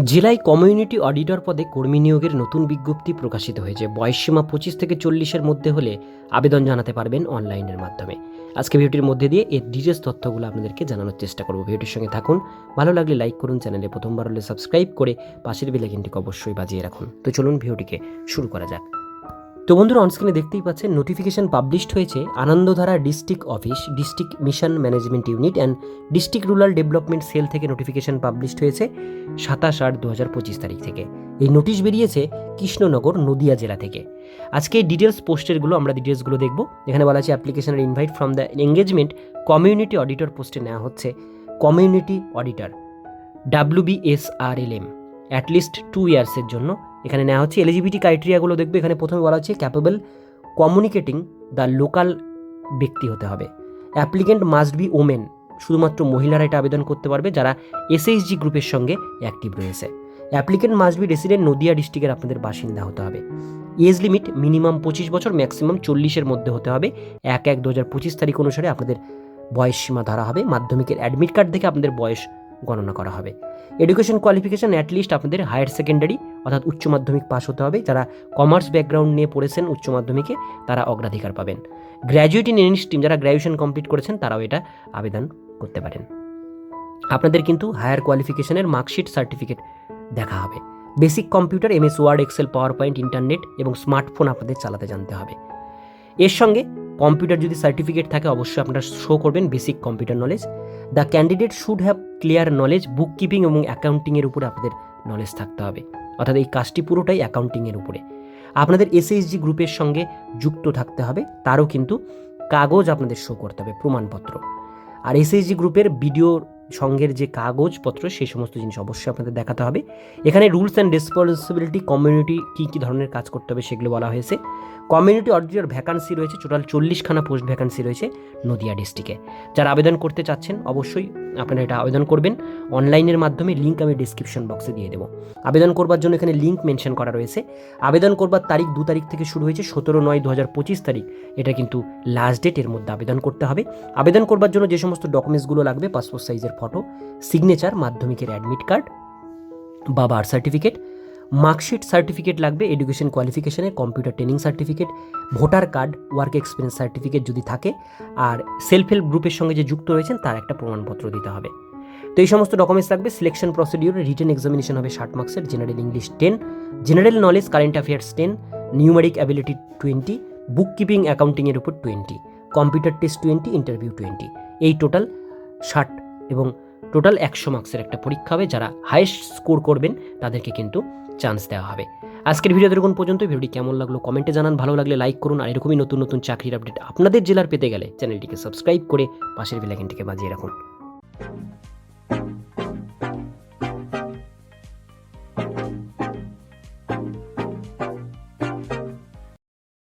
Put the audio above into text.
জেলায় community auditor পদে কর্মী নিয়োগের নতুন বিজ্ঞপ্তি প্রকাশিত হয়েছে। বয়সসীমা পঁচিশ থেকে চল্লিশের মধ্যে হলে আবেদন জানাতে পারবেন অনলাইনের মাধ্যমে। আজকে ভিডিওটির মধ্যে দিয়ে এর ডিটেলস তথ্যগুলো আপনাদেরকে জানানোর চেষ্টা করব। ভিডিওটির সঙ্গে থাকুন। ভালো লাগলে লাইক করুন, চ্যানেলে প্রথমবার হলে সাবস্ক্রাইব করে পাশের বেলাইকিনটিকে অবশ্যই বাজিয়ে রাখুন। তো চলুন ভিডিওটিকে শুরু করা যাক। তো বন্ধুরা অনস্ক্রিনে দেখতেই পাচ্ছেন নোটিফিকেশন পাবলিশড হয়েছে Anandadhara district office district mission management unit and district rural development cell থেকে নোটিফিকেশন পাবলিশড হয়েছে সাতাশ আট দু হাজার পঁচিশ তারিখ থেকে। এই নোটিশ বেরিয়েছে কৃষ্ণনগর, নদিয়া জেলা থেকে। আজকে ডিটেলস পোস্টেরগুলো আমরা ডিটেলসগুলো দেখব। এখানে বলা আছে অ্যাপ্লিকেশনের invite from the engagement community auditor পোস্টে নেওয়া হচ্ছে। Community auditor WBSRLM at least two ইয়ার্সের জন্য। এখানে নেওয়া হচ্ছে এলিজিবিলিটি ক্রাইটেরিয়াগুলো দেখবে, এখানে প্রথমে বলা হচ্ছে ক্যাপেবল কমিউনিকেটিং দ্য লোকাল ব্যক্তি হতে হবে। অ্যাপ্লিকেন্ট মাস্ট বি ওমেন শুধুমাত্র মহিলারা এটা আবেদন করতে পারবে যারা এসএইচজি গ্রুপের সঙ্গে অ্যাক্টিভ রয়েছে। Applicant must be resident Nadia ডিস্ট্রিক্টের আপনাদের বাসিন্দা হতে হবে। এজ লিমিট মিনিমাম পঁচিশ বছর ম্যাক্সিমাম চল্লিশের মধ্যে হতে হবে। এক এক দু হাজার পঁচিশ তারিখ অনুসারে আপনাদের বয়স সীমা ধরা হবে। মাধ্যমিকের অ্যাডমিট কার্ড থেকে আপনাদের বয়স গণনা করা হবে। এডুকেশন কোয়ালিফিকেশন অ্যাটলিস্ট আপনাদের হায়ার সেকেন্ডারি অর্থাৎ উচ্চ মাধ্যমিক পাস হতে হবে। যারা কমার্স ব্যাকগ্রাউন্ড নিয়ে পড়েছেন উচ্চ মাধ্যমিকে তারা অগ্রাধিকার পাবেন। গ্র্যাজুয়েট ইন এনি স্ট্রিম যারা গ্র্যাজুয়েশন কমপ্লিট করেছেন তারাও এটা আবেদন করতে পারেন। আপনাদের কিন্তু হায়ার কোয়ালিফিকেশনের মার্কশিট সার্টিফিকেট দেখা হবে। Basic computer MS word excel power point internet এবং স্মার্টফোন আপনাদের চালাতে জানতে হবে। এর সঙ্গে কম্পিউটার যদি সার্টিফিকেট থাকে অবশ্যই আপনারা শো করবেন basic computer knowledge the candidate should have clear knowledge book keeping এবং অ্যাকাউন্টিংয়ের উপরে আপনাদের নলেজ থাকতে হবে। অর্থাৎ এই কাজটি পুরোটাই অ্যাকাউন্টিংয়ের উপরে। আপনাদের এসএইচজি গ্রুপের সঙ্গে যুক্ত থাকতে হবে, তারও কিন্তু কাগজ আপনাদের শো করতে হবে, প্রমাণপত্র। আর এসএইচজি গ্রুপের ভিডিও সঙ্গের যে কাগজপত্র সেই সমস্ত জিনিস অবশ্যই আপনাদের দেখাতে হবে। এখানে রুলস অ্যান্ড রেসপন্সিবিলিটি, কমিউনিটি, কী কী ধরনের কাজ করতে হবে সেগুলো বলা হয়েছে। কমিউনিটি অডিটর ভ্যাকান্সি রয়েছে, টোটাল চল্লিশখানা পোস্ট ভ্যাকান্সি রয়েছে নদিয়া ডিস্ট্রিক্টে। যারা আবেদন করতে চাচ্ছেন, অবশ্যই আপনারা এটা আবেদন করবেন। অনলাইনের মাধ্যমে লিঙ্ক আমি ডিসক্রিপশন বক্সে দিয়ে দেবো। আবেদন করবার জন্য এখানে লিঙ্ক মেনশন করা রয়েছে। আবেদন করবার তারিখ দু তারিখ থেকে শুরু হয়েছে, সতেরো নয় দু হাজার পঁচিশ তারিখ। এটা কিন্তু লাস্ট ডেট, এর মধ্যে আবেদন করতে হবে। আবেদন করবার জন্য যে সমস্ত ডকুমেন্টসগুলো লাগবে, পাসপোর্ট সাইজের ফটো সিগনেচার মাধ্যমিকের অ্যাডমিট কার্ড বা বার্থ সার্টিফিকেট মার্কশিট সার্টিফিকেট লাগবে education কোয়ালিফিকেশনের computer training certificate voter card work experience certificate যদি থাকে, আর সেলফ হেল্প গ্রুপের সঙ্গে যে যুক্ত রয়েছেন, তার একটা প্রমাণপত্র দিতে হবে। তো এই সমস্ত ডকুমেন্টস লাগবে সিলেকশন প্রসিডিউর রিটেন এক্সামিনেশন হবে ষাট মার্কসের general English ten general knowledge current affairs ten numeric ability twenty book keeping অ্যাকাউন্টিংয়ের উপর twenty computer test twenty interview twenty এই টোটাল ষাট এবং টোটাল একশো মার্কসের একটা পরীক্ষা হবে, যারা হায়েস্ট স্কোর করবেন, তাদেরকে কিন্তু চান্স দেওয়া হবে। আজকের ভিডিও দেখুন পর্যন্ত ভিডিওটি কেমন লাগল কমেন্টে জানান। ভালো লাগলে লাইক করুন। আর এরকমই নতুন নতুন চাকরির আপডেট আপনাদের জেলার পেতে গেলে চ্যানেলটিকে সাবস্ক্রাইব করে পাশের বেলাইকনটিকে বাজিয়ে রাখুন।